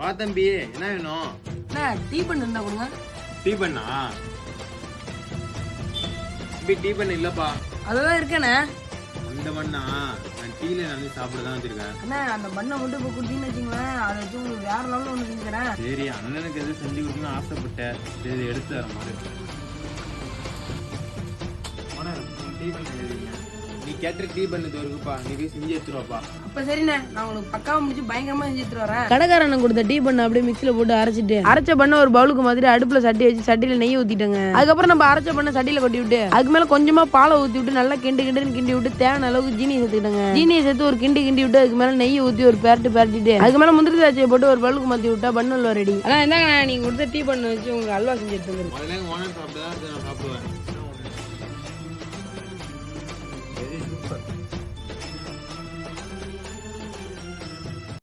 வா தம்பி என்ன வேணும்? அண்ணா டீ பண்ணு இருந்தா கொடுங்க. டீ பண்ணா? தம்பி டீ பண்ண இல்லப்பா. அதெல்லாம் இருக்கேண்ணே. அந்த பண்ணா நான் டீல நல்லா சாப்பிட தான் வச்சிருக்கேன். அண்ணா அந்த பண்ணை மட்டும் இப்போ கொடுத்தீங்கன்னு வச்சுங்களேன் அதை வச்சு உங்களுக்கு வேற லெவலில் ஒன்று செஞ்சுக்கிறேன். சரி அண்ணனுக்கு எதுவும் செஞ்சு கொடுக்கணும்னு ஆசைப்பட்டேன். சரி இதை எடுத்து தர மாதிரி டீ பண்ண எழுதிங்க நீ கேட்ட டீ பண்ணது இருக்குப்பா. நீ போய் செஞ்சு எடுத்துருவாப்பா அப்ப சரிண்ணே நான் உங்களுக்கு பக்காவா முடிச்சு பயங்கரமா செஞ்சு எடுத்துட்டு வரேன். கடைக்காரன் கொடுத்த டீ பண்ண அப்படியே மிக்ஸில போட்டு அரைச்சிட்டு அரைச்ச பண்ண ஒரு பவுலுக்கு மாதிரி அடுப்புல சட்டி வச்சு சட்டியில நெய் ஊத்திட்டேங்க. அதுக்கப்புறம் நம்ம அரைச்ச பண்ண சட்டியில கொட்டி விட்டு அதுக்கு மேல கொஞ்சமா பாலை ஊத்தி விட்டு நல்லா கிண்டு கிண்டுன்னு கிண்டி விட்டு தேவையான அளவுக்கு ஜீனி சேர்த்துக்கிட்டேங்க. ஜீனியை சேர்த்து ஒரு கிண்டி கிண்டி விட்டு அதுக்கு மேல நெய் ஊத்தி ஒரு பேரட்டு பேரட்டிட்டு அதுக்கு மேல முந்திரி திராட்சையை போட்டு ஒரு பவுலுக்கு மாத்தி விட்டா பண்ணு ரெடி அதான் இந்தாங்க நீங்க கொடுத்த டீ பண்ண வச்சு உங்களுக்கு அல்வா செஞ்சு எடுத்து முதல்ல ஓனர் சாப்பிட்டு தான் நான் சாப்பிடுவேன்.